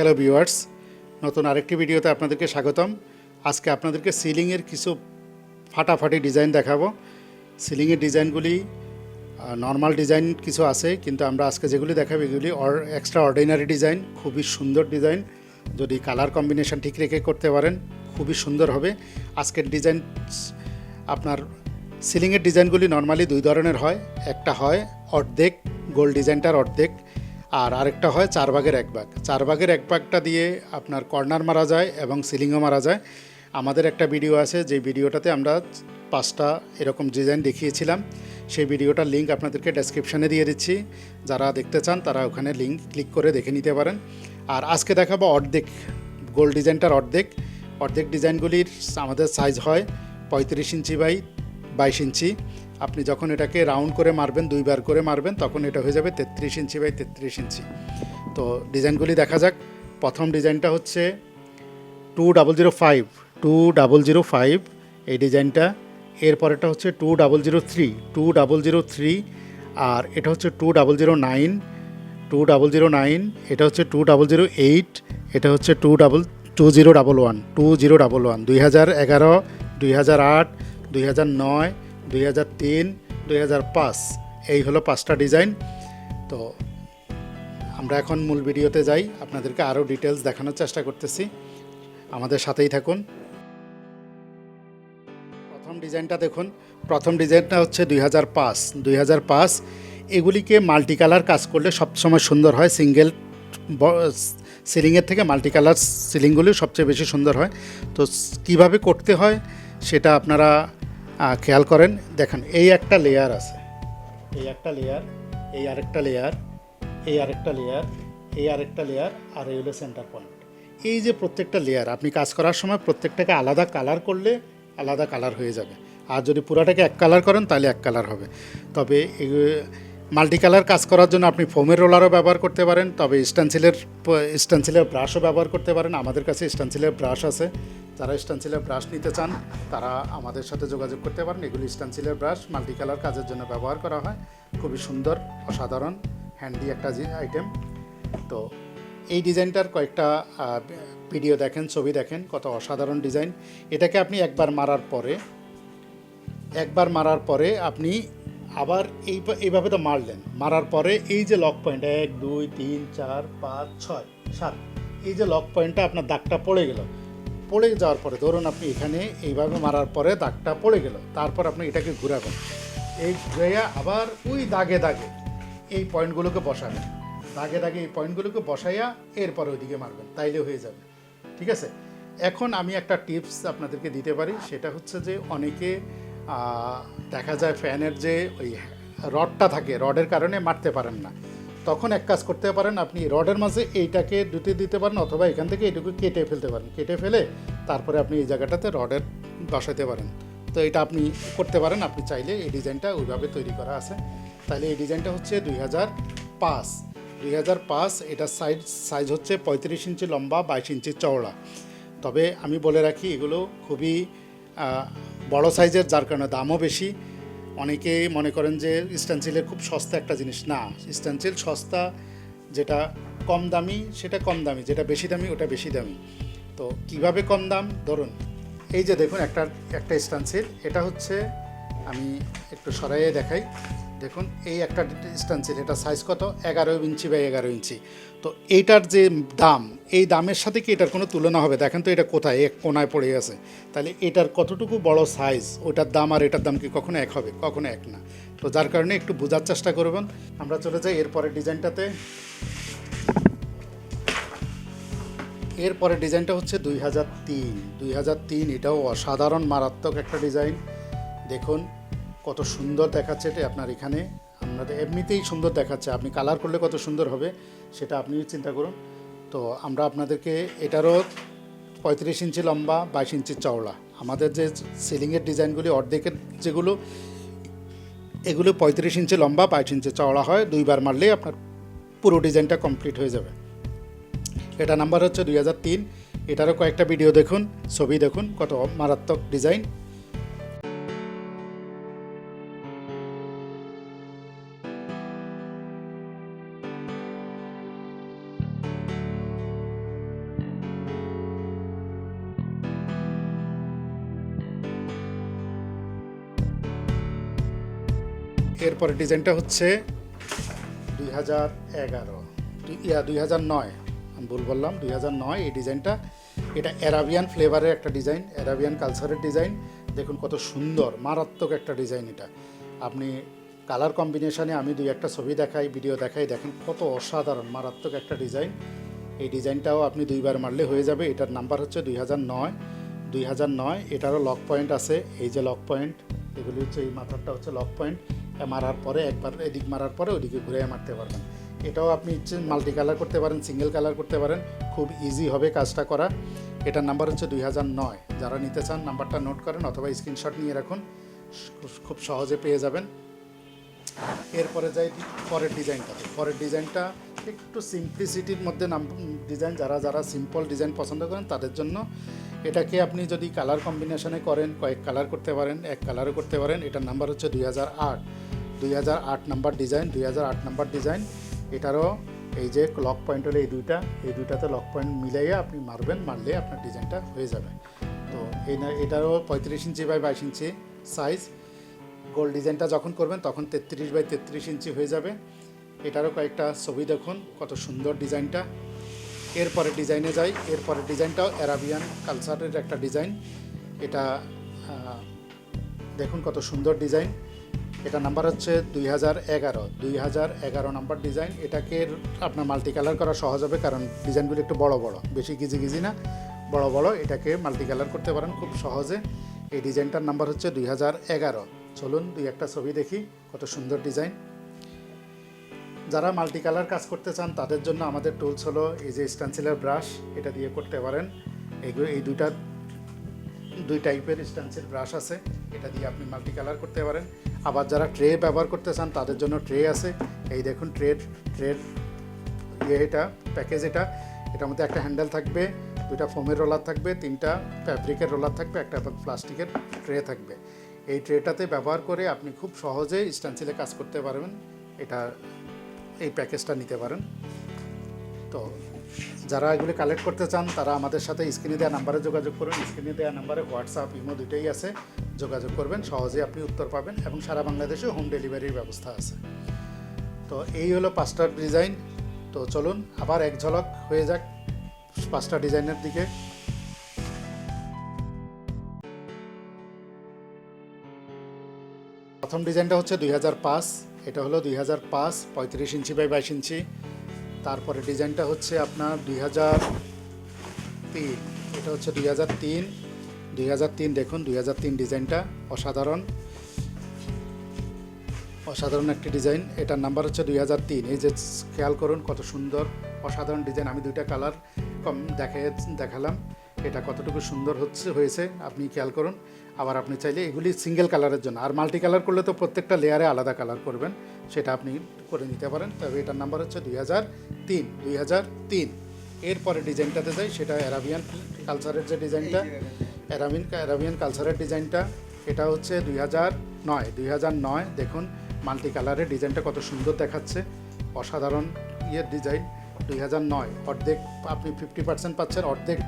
Hello viewers নতুন আরেকটি ভিডিওতে আপনাদেরকে স্বাগতম। আজকে আপনাদেরকে সিলিংয়ের কিছু ফাটাফাটি ডিজাইন দেখাবো। সিলিংয়ের ডিজাইনগুলি নর্মাল ডিজাইন কিছু আছে, কিন্তু আমরা আজকে যেগুলি দেখাবো এগুলি অর এক্সট্রা অর্ডিনারি ডিজাইন, খুবই সুন্দর ডিজাইন। যদি কালার কম্বিনেশন ঠিক রেখে করতে পারেন, খুবই সুন্দর হবে। আজকের ডিজাইন, আপনার সিলিংয়ের ডিজাইনগুলি নর্মালি দুই ধরনের হয়। একটা হয় অর্ধেক, গোল ডিজাইনটার অর্ধেক। আর আরেকটা হয় চার ভাগের এক ভাগ। চার ভাগের এক ভাগটা দিয়ে আপনার কর্নার মারা যায় এবং সিলিংও মারা যায়। আমাদের একটা ভিডিও আছে, যে ভিডিওটাতে আমরা পাঁচটা এরকম ডিজাইন দেখিয়েছিলাম। সেই ভিডিওটার লিঙ্ক আপনাদেরকে ডেসক্রিপশানে দিয়ে দিচ্ছি। যারা দেখতে চান তারা ওখানে লিঙ্ক ক্লিক করে দেখে নিতে পারেন। আর আজকে দেখাবো অর্ধেক, গোল ডিজাইনটার অর্ধেক। অর্ধেক ডিজাইনগুলির আমাদের সাইজ হয় পঁয়ত্রিশ ইঞ্চি বাই বাইশ ইঞ্চি। আপনি যখন এটাকে রাউন্ড করে মারবেন, দুইবার করে মারবেন, তখন এটা হয়ে যাবে তেত্রিশ ইঞ্চি বাই তেত্রিশ ইঞ্চি। তো ডিজাইনগুলি দেখা যাক। প্রথম ডিজাইনটা হচ্ছে two double zero five two double zero five এই ডিজাইনটা। এরপরেটা হচ্ছে two double zero three two double zero three আর এটা হচ্ছে two double zero nine two double zero nine এটা হচ্ছে টু ডাবল জিরো এইট এটা হচ্ছে two double two zero double one two zero double one দুই হাজার এগারো, দুই হাজার আট, দুই হাজার নয় দুই হাজার তিন, দুই হাজার পাঁচ। এই হলো পাঁচটা ডিজাইন। তো আমরা এখন মূল ভিডিওতে যাই। আপনাদেরকে আরও ডিটেলস দেখানোর চেষ্টা করতেছি। আমাদের সাথেই থাকুন। প্রথম ডিজাইনটা দেখুন। প্রথম ডিজাইনটা হচ্ছে দুই হাজার পাঁচ। দুই হাজার পাঁচ, এগুলিকে মাল্টি কালার কাজ করলে সবসময় সুন্দর হয়। সিঙ্গেল সিলিংয়ের থেকে মাল্টি কালার সিলিংগুলি সবচেয়ে বেশি সুন্দর হয়। তো কীভাবে করতে হয়, সেটা আপনারা খেয়াল করেন, দেখেন, এই একটা লেয়ার আছে। এই একটা লেয়ার এই আরেকটা লেয়ার এই আরেকটা লেয়ার এই আরেকটা লেয়ার আর এই হলো সেন্টার পয়েন্ট এই যে প্রত্যেকটা লেয়ার আপনি কাজ করার সময় প্রত্যেকটাকে আলাদা কালার করলে আলাদা কালার হয়ে যাবে। আর যদি পুরাটাকে এক কালার করেন, তাহলে এক কালার হবে। তবে মাল্টি কালার কাজ করার জন্য আপনি ফোমের রোলারও ব্যবহার করতে পারেন, তবে স্ট্যান্সিলের স্ট্যান্সিলের ব্রাশও ব্যবহার করতে পারেন। আমাদের কাছে স্ট্যান্সিলের ব্রাশ আছে। যারা স্ট্যান্সিলের ব্রাশ নিতে চান, তারা আমাদের সাথে যোগাযোগ করতে পারেন। এগুলি স্ট্যান্সিলের ব্রাশ মাল্টি কালার কাজের জন্য ব্যবহার করা হয়। খুবই সুন্দর, অসাধারণ, হ্যান্ডি একটা আইটেম। তো এই ডিজাইনটার কয়েকটা ভিডিও দেখেন, ছবি দেখেন, কত অসাধারণ ডিজাইন। এটাকে আপনি একবার মারার পরে, একবার মারার পরে আপনি আবার এই এইভাবে তো মারলেন। মারার পরে এই যে লক পয়েন্ট এক, দুই, তিন, চার, পাঁচ, ছয়, সাত, এই যে লক পয়েন্টটা আপনার দাগটা পড়ে গেল। পড়ে যাওয়ার পরে ধরুন আপনি এখানে এইভাবে মারার পরে দাগটা পড়ে গেল। তারপর আপনি এটাকে ঘুরাবেন। এই ঘুরাইয়া আবার ওই দাগে দাগে এই পয়েন্টগুলোকে বসাবেন। দাগে দাগে এই পয়েন্টগুলোকে বসাইয়া এরপরে ওইদিকে মারবেন। তাইলে হয়ে যাবে। ঠিক আছে? এখন আমি একটা টিপস আপনাদেরকে দিতে পারি। সেটা হচ্ছে যে অনেকে দেখা যায় ফ্যানের যে ওই রডটা থাকে, রডের কারণে মারতে পারেন না। তখন এক কাজ করতে পারেন, আপনি রডের মাঝে এইটাকে দুটি দিতে পারেন অথবা এখান থেকে এটুকু কেটে ফেলতে পারেন। কেটে ফেলে তারপরে আপনি এই জায়গাটাতে রডের বসাতে পারেন। তো এটা আপনি করতে পারেন, আপনি চাইলে এই ডিজাইনটা ওইভাবে তৈরি করা আছে। তাহলে এই ডিজাইনটা হচ্ছে দুই হাজার পাঁচ। দুই হাজার পাঁচ, এটা সাইজ সাইজ হচ্ছে পঁয়ত্রিশ ইঞ্চি লম্বা, বাইশ ইঞ্চি চওড়া। তবে আমি বলে রাখি, এগুলো খুবই বড় সাইজের, যার কারণে দামও বেশি। অনেকে মনে করেন যে স্ট্যান্সিলের খুব সস্তা একটা জিনিস। না স্ট্যান্সিল সস্তা, যেটা কম দামি, সেটা কম দামি। যেটা বেশি দামি, ওটা বেশি দামি। তো কীভাবে কম দাম? ধরুন, এই যে দেখুন একটা একটা স্ট্যান্সিল এটা হচ্ছে, আমি একটু সরাইয়ে দেখাই। দেখুন, এই একটা স্ট্যান্সিল এটা সাইজ কত? এগারো ইঞ্চি বাই এগারো ইঞ্চি। তো এইটার যে দাম, এই দামের সাথে কি এটার কোনো তুলনা হবে? দেখেন তো এটা কোথায়? এক কোনায় পড়ে আছে। তাহলে এটার কতটুকু বড় সাইজ ওটার দাম আর এটার দাম কি কখনো এক হবে? কখনো এক না। তো যার কারণে একটু বোঝার চেষ্টা করবেন। আমরা চলে যাই এরপরে ডিজাইনটাতে। এরপরে ডিজাইনটা হচ্ছে দুই হাজার তিন। দুই হাজার তিন, এটাও অসাধারণ, মারাত্মক একটা ডিজাইন। দেখুন কত সুন্দর দেখাচ্ছে এটা আপনার এখানে। আপনাদের এমনিতেই সুন্দর দেখাচ্ছে। আপনি কালার করলে কত সুন্দর হবে, সেটা আপনি চিন্তা করুন। তো আমরা আপনাদেরকে এটারও পঁয়ত্রিশ ইঞ্চি লম্বা, বাইশ ইঞ্চি চওড়া। আমাদের যে সিলিংয়ের ডিজাইনগুলি, অর্ধেকের যেগুলো, এগুলো পঁয়ত্রিশ ইঞ্চি লম্বা, বাইশ ইঞ্চি চওড়া হয়। দুইবার মারলেই আপনার পুরো ডিজাইনটা কমপ্লিট হয়ে যাবে। এটা নাম্বার হচ্ছে দুই হাজার তিন। এটারও কয়েকটা ভিডিও দেখুন, ছবি দেখুন, কত মারাত্মক ডিজাইন এরপরে ডিজাইনটা হচ্ছে দুই হাজার এগারো। ইয়া, দুই হাজার নয়। আমি ভুল বললাম, দুই হাজার নয়, এই ডিজাইনটা। এটা অ্যারাবিয়ান ফ্লেভারের একটা ডিজাইন অ্যারাবিয়ান কালচারের ডিজাইন। দেখুন কত সুন্দর, মারাত্মক একটা ডিজাইন এটা। আপনি কালার কম্বিনেশানে আমি দুই একটা ছবি দেখাই ভিডিও দেখাই, দেখেন কত অসাধারণ, মারাত্মক একটা ডিজাইন। এই ডিজাইনটাও আপনি দুইবার মারলে হয়ে যাবে। এটার নাম্বার হচ্ছে দুই হাজার নয়। দুই হাজার নয়, এটারও লক পয়েন্ট আছে। এই যে লক পয়েন্ট এগুলি হচ্ছে এই মাথারটা হচ্ছে লক পয়েন্ট মারার পরে, একবার এদিক মারার পরে ওদিকে ঘুরে মারতে পারবেন। এটাও আপনি ইচ্ছে মাল্টি কালার করতে পারেন, সিঙ্গেল কালার করতে পারেন, খুব ইজি হবে কাজটা করা। এটার নাম্বার হচ্ছে দুই হাজার নয়। যারা নিতে চান, নাম্বারটা নোট করেন অথবা স্ক্রিনশট নিয়ে রাখুন, খুব সহজে পেয়ে যাবেন। এরপরে যাই পরের ডিজাইনটাতে পরের ডিজাইনটা একটু সিম্পলিসিটির মধ্যে নাম ডিজাইন যারা যারা সিম্পল ডিজাইন পছন্দ করেন, তাদের জন্য এটাকে আপনি যদি কালার কম্বিনেশনে করেন, কয়েক কালার করতে পারেন, এক কালারও করতে পারেন, এটার নাম্বার হচ্ছে দুই হাজার আট। দুই হাজার আট নাম্বার ডিজাইন দুই হাজার আট নাম্বার ডিজাইন এটারও এই যে লক পয়েন্ট হলে এই দুইটা, এই দুইটাতে লক পয়েন্ট মিলাইয়ে আপনি মারবেন, মারলে আপনার ডিজাইনটা হয়ে যাবে। তো এই এটারও পঁয়ত্রিশ ইঞ্চি বাই বাইশ ইঞ্চি সাইজ গোল ডিজাইনটা যখন করবেন, তখন তেত্রিশ বাই তেত্রিশ ইঞ্চি হয়ে যাবে। এটারও কয়েকটা ছবি দেখুন, কত সুন্দর ডিজাইনটা এরপরে ডিজাইনে যাই, এরপরে ডিজাইনটাও অ্যারাবিয়ান কালচারের একটা ডিজাইন। এটা দেখুন কত সুন্দর ডিজাইন। এটা নাম্বার হচ্ছে দুই হাজার এগারো। দুই হাজার এগারো নাম্বার ডিজাইন। এটাকে আপনার মাল্টি কালার করা সহজ হবে, কারণ ডিজাইনগুলো একটু বড় বড়, বেশি গিজি গিজি না। বড় বড়, এটাকে মাল্টি কালার করতে পারেন খুব সহজে। এই ডিজাইনটার নাম্বার হচ্ছে দুই হাজার এগারো। চলুন দুই একটা ছবি দেখি, কত সুন্দর ডিজাইন। যারা মাল্টি কালার কাজ করতে চান, তাদের জন্য আমাদের টুলস হলো এই যে স্ট্যান্সিলার ব্রাশ এটা দিয়ে করতে পারেন। এইগুলো এই দুইটা, দুই টাইপের স্ট্যান্সিল ব্রাশ আছে, এটা দিয়ে আপনি মাল্টি কালার করতে পারেন। আবার যারা ট্রে ব্যবহার করতে চান, তাদের জন্য ট্রে আছে। এই দেখুন ট্রের ট্রের ইয়ে এটা প্যাকেজ এটা। এটার মধ্যে একটা হ্যান্ডেল থাকবে, দুইটা ফোমের রোলার থাকবে, তিনটা ফ্যাব্রিকের রোলার থাকবে, একটা প্লাস্টিকের ট্রে থাকবে। এই ট্রেটাতে ব্যবহার করে আপনি খুব সহজে স্ট্যান্সিলে কাজ করতে পারবেন। এটা এই প্যাকেজটা নিতে পারেন। তো যারা এগুলি কালেক্ট করতে চান, তারা আমাদের সাথে স্ক্রিনে দেওয়া নাম্বারে যোগাযোগ করুন। স্ক্রিনে দেওয়া নাম্বারে হোয়াটসঅ্যাপ ইমো দুটোই আছে। যোগাযোগ করবেন সহজে আপনি উত্তর পাবেন এবং সারা বাংলাদেশে হোম ডেলিভারির ব্যবস্থা আছে। তো এই হলো পাঁচটার ডিজাইন তো চলুন, আবার এক ঝলক হয়ে যাক পাঁচটা ডিজাইনের দিকে। প্রথম ডিজাইনটা হচ্ছে দুই হাজার পাঁচ। এটা হলো দুই হাজার পাঁচ, পঁয়ত্রিশ ইঞ্চি বাই বাইশ ইঞ্চি। তারপরে ডিজাইনটা হচ্ছে আপনার দুই হাজার তিন, এটা হচ্ছে দুই হাজার তিন। দুই হাজার তিন দেখুন, দুই হাজার তিন ডিজাইনটা অসাধারণ। অসাধারণ একটি ডিজাইন, এটার নাম্বার হচ্ছে দুই হাজার তিন। এই যে খেয়াল করুন কত সুন্দর, অসাধারণ ডিজাইন। আমি দুইটা কালার কম দেখে দেখালাম। এটা কতটুকু সুন্দর হচ্ছে, হয়েছে, আপনি খেয়াল করুন। আবার আপনি চাইলে এগুলি সিঙ্গেল কালারের জন্য। আর মাল্টি কালার করলে তো প্রত্যেকটা লেয়ারে আলাদা কালার করবেন, সেটা আপনি করে নিতে পারেন। তবে এটার নাম্বার হচ্ছে দুই হাজার তিন, দুই হাজার তিন। এরপরে ডিজাইনটাতে যাই, সেটা অ্যারাবিয়ান কালচারের যে ডিজাইনটা অ্যারাবিন অ্যারাবিয়ান কালচারের ডিজাইনটা, এটা হচ্ছে দুই হাজার নয়, দুই হাজার নয়। দেখুন মাল্টি কালারের ডিজাইনটা কত সুন্দর দেখাচ্ছে। অসাধারণ ইয়ের ডিজাইন, দুই হাজার নয়। অর্ধেক আপনি ফিফটি পার্সেন্ট পাচ্ছেন, অর্ধেক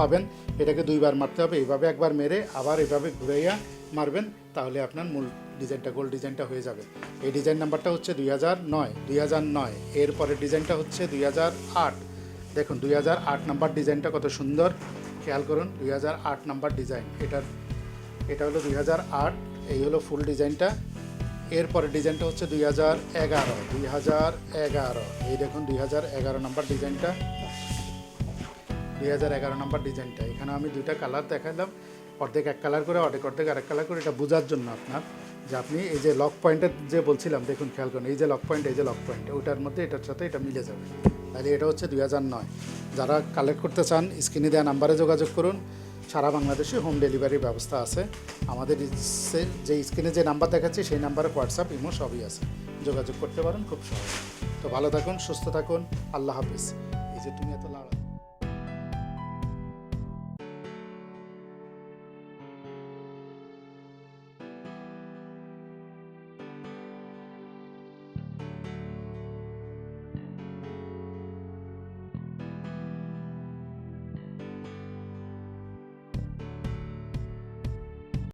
পাবেন। এটাকে দুইবার মারতে হবে। এইভাবে একবার মেরে আবার এভাবে ঘুরাইয়া মারবেন, তাহলে আপনার মূল ডিজাইনটা, গোল ডিজাইনটা হয়ে যাবে। এই ডিজাইন নাম্বারটা হচ্ছে দুই হাজার নয়, দুই হাজার নয়। এরপরের ডিজাইনটা হচ্ছে দুই হাজার আট। দেখুন, দুই হাজার আট নাম্বার ডিজাইনটা কত সুন্দর। খেয়াল করুন, দুই হাজার আট নাম্বার ডিজাইন। এটার, এটা হলো দুই হাজার আট, এই হলো ফুল ডিজাইনটা। এরপরে ডিজাইনটা হচ্ছে দুই হাজার এগারো, দুই হাজার এগারো। এই দেখুন, দুই হাজার এগারো নাম্বার ডিজাইনটা। দুই হাজার এগারো নাম্বার ডিজাইনটা। এখানে আমি দুইটা কালার দেখালাম অর্ধেক এক কালার করে, অর্ধেক অর্ধেক আরেক কালার করে, এটা বোঝার জন্য আপনার যে আপনি এই যে লক পয়েন্টের যে বলছিলাম, দেখুন খেয়াল করুন, এই যে লক পয়েন্ট এই যে লক পয়েন্ট ওটার মধ্যে এটার সাথে এটা মিলে যাবে। তাহলে এটা হচ্ছে দুই হাজার নয়। যারা কালেক্ট করতে চান স্ক্রিনে দেওয়া নাম্বারে যোগাযোগ করুন। সারা বাংলাদেশে হোম ডেলিভারির ব্যবস্থা আছে। আমাদের যে স্ক্রিনে যে নাম্বার দেখাচ্ছি, সেই নাম্বারে হোয়াটসঅ্যাপ ইমো সবই আছে। যোগাযোগ করতে পারেন, খুব সহজ। তো ভালো থাকুন, সুস্থ থাকুন, আল্লাহ হাফিজ। এই যে তুমি এত লাড়া